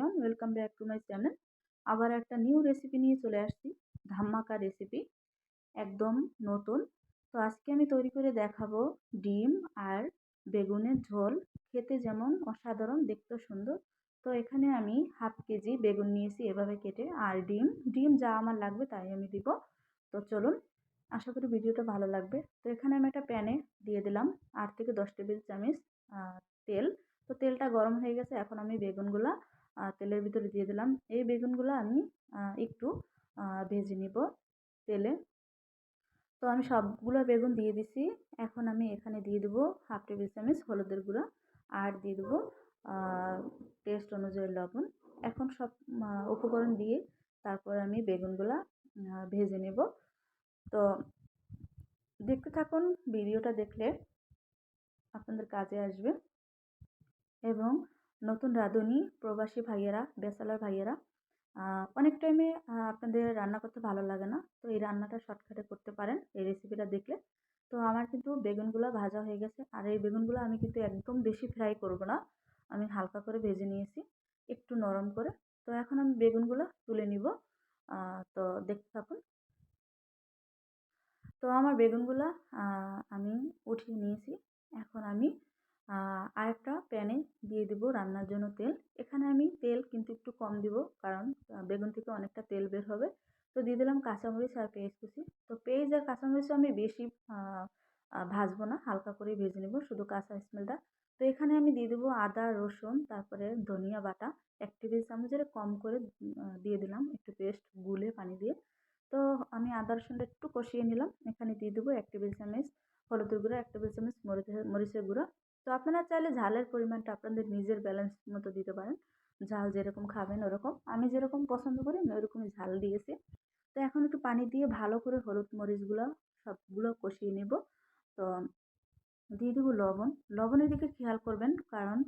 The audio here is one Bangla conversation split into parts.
Everyone welcome back to my channel আবার একটা নিউ রেসিপি নিয়ে চলে আসছি, ধাম্মাকা রেসিপি একদম নতুন। তো আজকে আমি তৈরি করে দেখাবো ডিম আর বেগুনের ঝোল। খেতে যেমন অসাধারণ, দেখতেও সুন্দর। তো এখানে আমি হাফ কেজি বেগুন নিয়েছি, এভাবে কেটে। আর ডিম ডিম যা আমার লাগবে তাই আমি দিব। তো চলুন, আশা করি ভিডিওটা ভালো লাগবে। তো এখানে আমি একটা প্যানে দিয়ে দিলাম আট থেকে দশ টেবিল চামচ তেল। তো তেলটা গরম হয়ে গেছে, এখন আমি বেগুনগুলা তেলের ভিতরে দিয়ে দিলাম। এই বেগুনগুলো আমি একটু ভেজে নিব তেলে। তো আমি সবগুলো বেগুন দিয়ে দিছি। এখন আমি এখানে দিয়ে দেবো হাফ টেবিল চামচ হলুদের গুঁড়া আর দিয়ে দেবো টেস্ট অনুযায়ী লবণ। এখন সব উপকরণ দিয়ে তারপর আমি বেগুনগুলা ভেজে নেব। তো দেখতে থাকুন, ভিডিওটা দেখলে আপনাদের কাজে আসবে। এবং নতুন রাঁধুনি, প্রবাসী ভাইয়েরা বেসালার ভাইয়েরা অনেক টাইমে আপনাদের রান্না করতে ভালো লাগে না। তো এই রান্নাটা শর্টকাটে করতে পারেন, এই রেসিপিটা দেখলে। তো আমার কিন্তু বেগুনগুলো ভাজা হয়ে গেছে। আর এই বেগুনগুলো আমি কিন্তু একদম বেশি ফ্রাই করব না। আমি হালকা করে ভেজে নিয়েছি, একটু নরম করে। তো এখন আমি বেগুনগুলো তুলে নিব। তো দেখতে থাকুন। তো আমার বেগুনগুলো আমি উঠিয়ে নিয়েছি। এখন আমি আরেকটা প্যানে দিয়ে দিব রান্নার জন্য তেল। এখানে আমি তেল কিন্তু একটু কম দিব, কারণ বেগুন থেকে অনেকটা তেল বের হবে। তো দিয়ে দিলাম কাঁচামরিচ আর পেঁয়াজ কুচি। তো পেঁয়াজ আর কাঁচামরিচও আমি বেশি ভাজবো না, হালকা করে ভেজে নেব, শুধু কাঁচা স্মেলটা। তো এখানে আমি দিয়ে দেবো আদা, রসুন, তারপরে ধনিয়া বাটা, এক টেবিল চামচের কম করে দিয়ে দিলাম একটু পেস্ট গুলে পানি দিয়ে। তো আমি আদা, রসুনটা একটু কষিয়ে নিলাম। এখানে দিয়ে দেবো এক টেবিল চামচ হলুদের গুঁড়ো, এক টেবিল চামচ মরিচের মরিচের গুঁড়ো। আপনারা চাইলে ঝালের পরিমাণটা আপনাদের নিজের ব্যালেন্স মতো দিতে পারেন। ঝাল যেরকম খাবেন ওরকম। আমি যেরকম পছন্দ করি, আমি ওরকমই ঝাল দিয়েছি। তো এখন একটু পানি দিয়ে ভালো করে হলুদ মরিচগুলো সবগুলো কষিয়ে নেব। তো দিয়ে দেবো লবণ। লবণের দিকে খেয়াল করবেন কারণ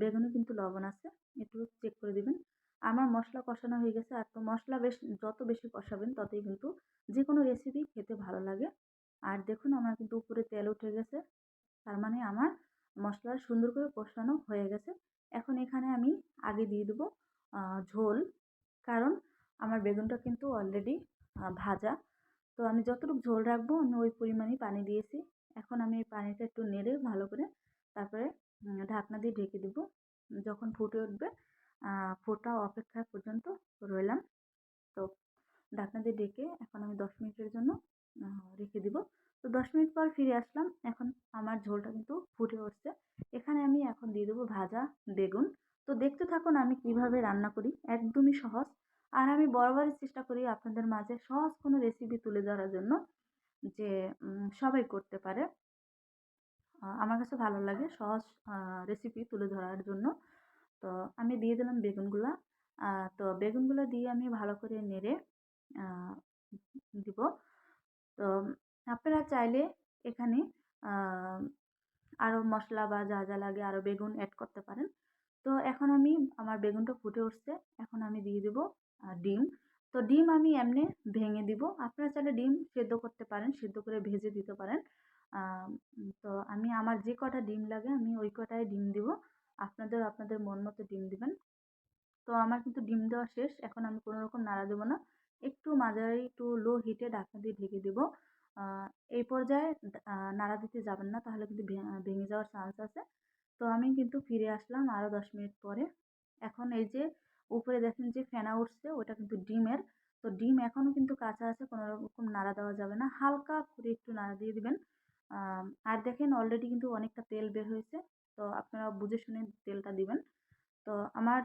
বেগুনে কিন্তু লবণ আছে। একটু চেক করে দিবেন। আমার মশলা কষানো হয়ে গেছে। আর তো মশলা বেশ, যত বেশি কষাবেন ততই কিন্তু যে কোনো রেসিপি খেতে ভালো লাগে। আর দেখুন আমার কিন্তু উপরে তেল উঠে গেছে। তার মানে আমার মশলা সুন্দর করে কষানো হয়ে গেছে। এখন এখানে আমি আগে দিয়ে দেবো ঝোল। কারণ আমার বেগুনটা কিন্তু অলরেডি ভাজা। তো আমি যতটুকু ঝোল রাখব, আমি ওই পরিমাণেই পানি দিয়েছি। এখন আমি এই পানিটা একটু নেড়ে ভালো করে তারপরে ঢাকনা দিয়ে ঢেকে দেবো। যখন ফুটে উঠবে ফোটা অপেক্ষা পর্যন্ত রইলাম। তো ঢাকনা দিয়ে ডেকে এখন আমি দশ মিনিটের জন্য রেখে দিব। তো দশ মিনিট পর ফিরে আসলাম। এখন আমার ঝোলটা কিন্তু ফুটে উঠছে। এখানে আমি এখন দিয়ে দেবো ভাজা বেগুন। তো দেখতে থাকুন আমি কীভাবে রান্না করি। একদমই সহজ। আর আমি বরাবরই চেষ্টা করি আপনাদের মাঝে সহজ কোনো রেসিপি তুলে ধরার জন্য যে সবাই করতে পারে। আমার কাছে ভালো লাগে সহজ রেসিপি তুলে ধরার জন্য। তো আমি দিয়ে দিলাম বেগুনগুলা। তো বেগুনগুলো দিয়ে আমি ভালো করে নেড়ে দিব। তো আপনারা চাইলে এখানে আরও মশলা বা যা যা লাগে আরও বেগুন অ্যাড করতে পারেন। তো এখন আমি, আমার বেগুনটা ফুটে উঠছে। এখন আমি দিয়ে দেবো ডিম। তো ডিম আমি এমনি ভেঙে দিব। আপনারা চাইলে ডিম সেদ্ধ করতে পারেন, সেদ্ধ করে ভেজে দিতে পারেন। তো আমি আমার যে কটা ডিম লাগে, আমি ওই কটায় ডিম দিব। আপনাদের আপনাদের মন মতো ডিম দিবেন। তো আমার কিন্তু ডিম দেওয়া শেষ। এখন আমি কোনো রকম নাড়া দেবো না। একটু মাঝারি, একটু লো হিটে ঢাকনা দিয়ে ঢেকে দেবো। এই পর্যায়ে নাড়া দিতে যাবেন না, তাহলে কিন্তু ভেঙে যাওয়ার চান্স আছে। তো আমি কিন্তু ফিরে আসলাম আরও দশ মিনিট পরে। এখন এই যে উপরে দেখেন যে ফেনা উঠছে, ওটা কিন্তু ডিমের। তো ডিম এখনও কিন্তু কাঁচা আছে, কোনো রকম নাড়া দেওয়া যাবে না। হালকা করে একটু নাড়া দিয়ে দিবেন। আর দেখেন অলরেডি কিন্তু অনেকটা তেল বের হয়েছে। তো আপনারা বুঝে শুনে তেলটা দিবেন। তো আমার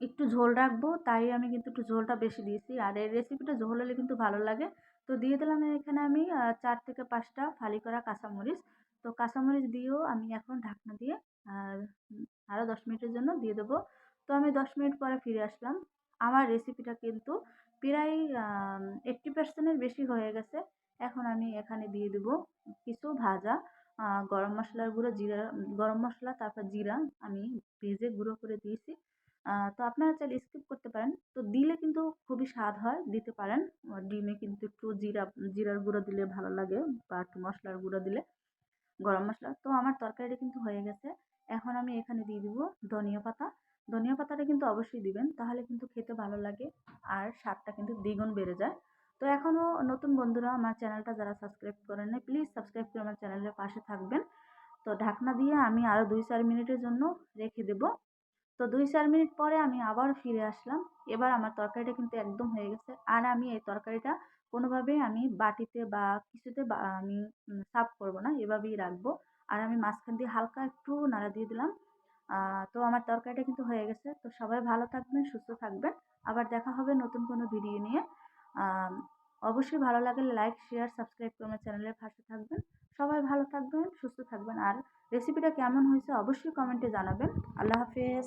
একটু ঝোল রাখব, তাই আমি কিন্তু একটু ঝোলটা বেশি দিয়েছি। আর এই রেসিপিটা ঝোল হলে কিন্তু ভালো লাগে। তো দিয়ে দিলাম এখানে আমি চার থেকে পাঁচটা ফালি করা কাঁচামরিচ। তো কাঁচামরিচ দিয়েও আমি এখন ঢাকনা দিয়ে আরও দশ মিনিটের জন্য দিয়ে দেবো। তো আমি দশ মিনিট পরে ফিরে আসলাম। আমার রেসিপিটা কিন্তু প্রায় এইট্টি পার্সেন্টের বেশি হয়ে গেছে। এখন আমি এখানে দিয়ে দেবো কিছু ভাজা গরম মশলার গুঁড়ো, জিরা, গরম মশলা, তারপর জিরা আমি ভেজে গুঁড়ো করে দিয়েছি। তো আপনারা চাইলে স্কিপ করতে পারেন। তো দিলে কিন্তু খুবই স্বাদ হয়, দিতে পারেন। ডিমে কিন্তু একটু জিরা, জিরার গুঁড়ো দিলে ভালো লাগে বা একটু মশলার গুঁড়ো দিলে, গরম মশলা। তো আমার তরকারিটা কিন্তু হয়ে গেছে। এখন আমি এখানে দিয়ে দিব ধনিয়া পাতা। ধনিয়া পাতাটা কিন্তু অবশ্যই দিবেন, তাহলে কিন্তু খেতে ভালো লাগে আর স্বাদটা কিন্তু দ্বিগুণ বেড়ে যায়। তো এখনও নতুন বন্ধুরা আমার চ্যানেলটা যারা সাবস্ক্রাইব করেন না প্লিজ সাবস্ক্রাইব করে আমার চ্যানেলের পাশে থাকবেন। তো ঢাকনা দিয়ে আমি আরও দুই চার মিনিটের জন্য রেখে দেব। তো দুই চার মিনিট পরে আমি আবার ফিরে আসলাম। এবার আমার তরকারিটা কিন্তু একদম হয়ে গেছে। আর আমি এই তরকারিটা কোনোভাবেই আমি বাটিতে বা কিছুতে আমি সার্ভ করব না, এভাবেই রাখব। আর আমি মাঝখান দিয়ে হালকা একটু নাড়া দিয়ে দিলাম। তো আমার তরকারিটা কিন্তু হয়ে গেছে। তো সবাই ভালো থাকবেন, সুস্থ থাকবেন। আবার দেখা হবে নতুন কোনো ভিডিও নিয়ে। অবশ্যই ভালো লাগলে লাইক শেয়ার সাবস্ক্রাইব করে আমার চ্যানেলের পাশে থাকবেন। সবাই ভালো থাকবেন, সুস্থ থাকবেন। আর রেসিপিটা কেমন হয়েছে অবশ্যই কমেন্টে জানাবেন। আল্লাহ হাফেজ।